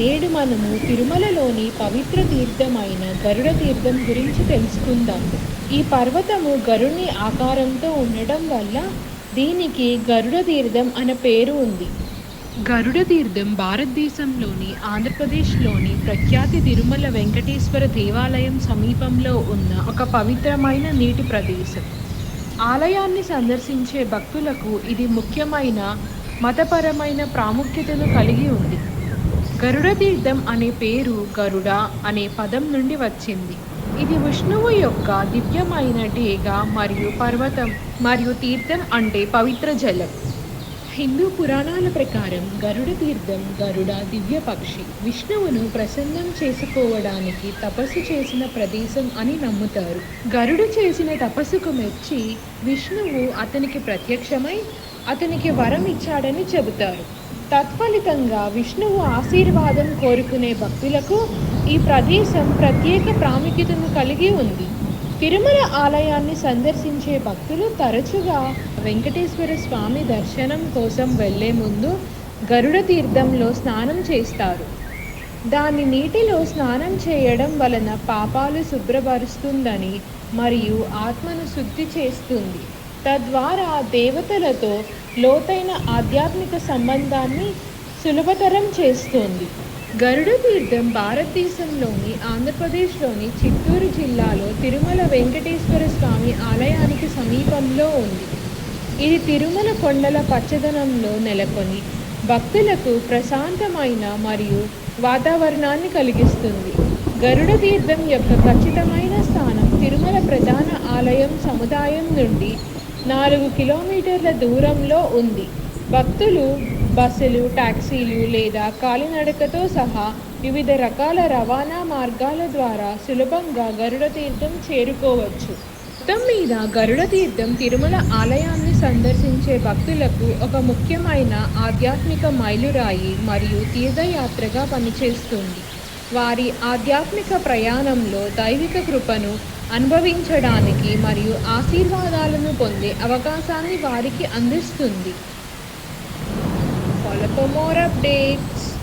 నేడు మనము తిరుమలలోని పవిత్ర తీర్థమైన గరుడ తీర్థం గురించి తెలుసుకుందాం. ఈ పర్వతము గరుని ఆకారంతో ఉండడం వల్ల దీనికి గరుడ తీర్థం అనే పేరు ఉంది. గరుడ తీర్థం భారతదేశంలోని ఆంధ్రప్రదేశ్లోని ప్రఖ్యాతి తిరుమల వెంకటేశ్వర దేవాలయం సమీపంలో ఉన్న ఒక పవిత్రమైన నీటి ప్రదేశం. ఆలయాన్ని సందర్శించే భక్తులకు ఇది ముఖ్యమైన మతపరమైన ప్రాముఖ్యతను కలిగి ఉంది. గరుడ తీర్థం అనే పేరు గరుడ అనే పదం నుండి వచ్చింది. ఇది విష్ణువు యొక్క దివ్యమైన డేగ మరియు పర్వతం మరియు తీర్థం అంటే పవిత్ర జలం. హిందూ పురాణాల ప్రకారం గరుడ తీర్థం గరుడ దివ్య పక్షి. విష్ణువును ప్రసన్నం చేసుకోవడానికి తపస్సు చేసిన ప్రదేశం అని నమ్ముతారు. గరుడు చేసిన తపస్సుకు మెచ్చి విష్ణువు అతనికి ప్రత్యక్షమై అతనికి వరం ఇచ్చాడని చెబుతారు. తత్ఫలితంగా విష్ణువు ఆశీర్వాదం కోరుకునే భక్తులకు ఈ ప్రదేశం ప్రత్యేక ప్రాముఖ్యతను కలిగి ఉంది. తిరుమల ఆలయాన్ని సందర్శించే భక్తులు తరచుగా వెంకటేశ్వర స్వామి దర్శనం కోసం వెళ్ళే ముందు గరుడ తీర్థంలో స్నానం చేస్తారు. దాని నీటిలో స్నానం చేయడం వలన పాపాలు శుభ్రపరుస్తుందని మరియు ఆత్మను శుద్ధి చేస్తుంది. తద్వారా దేవతలతో లోతైన ఆధ్యాత్మిక సంబంధాన్ని సులభతరం చేస్తోంది. గరుడ తీర్థం భారతదేశంలోని ఆంధ్రప్రదేశ్లోని చిత్తూరు జిల్లాలో తిరుమల వెంకటేశ్వర స్వామి ఆలయానికి సమీపంలో ఉంది. ఇది తిరుమల కొండల పచ్చదనంలో నెలకొని భక్తులకు ప్రశాంతమైన మరియు వాతావరణాన్ని కలిగిస్తుంది. గరుడ తీర్థం యొక్క ఖచ్చితమైన స్థానం తిరుమల ప్రధాన ఆలయం సముదాయం నుండి నాలుగు కిలోమీటర్ల దూరంలో ఉంది. భక్తులు బస్సులు టాక్సీలు లేదా కాలినడకతో సహా వివిధ రకాల రవాణా మార్గాల ద్వారా సులభంగా గరుడ తీర్థం చేరుకోవచ్చు. మొత్తం మీద గరుడ తీర్థం తిరుమల ఆలయాన్ని సందర్శించే భక్తులకు ఒక ముఖ్యమైన ఆధ్యాత్మిక మైలురాయి మరియు తీర్థయాత్రగా పనిచేస్తుంది. వారి ఆధ్యాత్మిక ప్రయాణంలో దైవిక కృపను అనుభవించడానికి మరియు ఆశీర్వాదాలను పొందే అవకాశాన్ని వారికి అందిస్తుంది. Follow for more updates.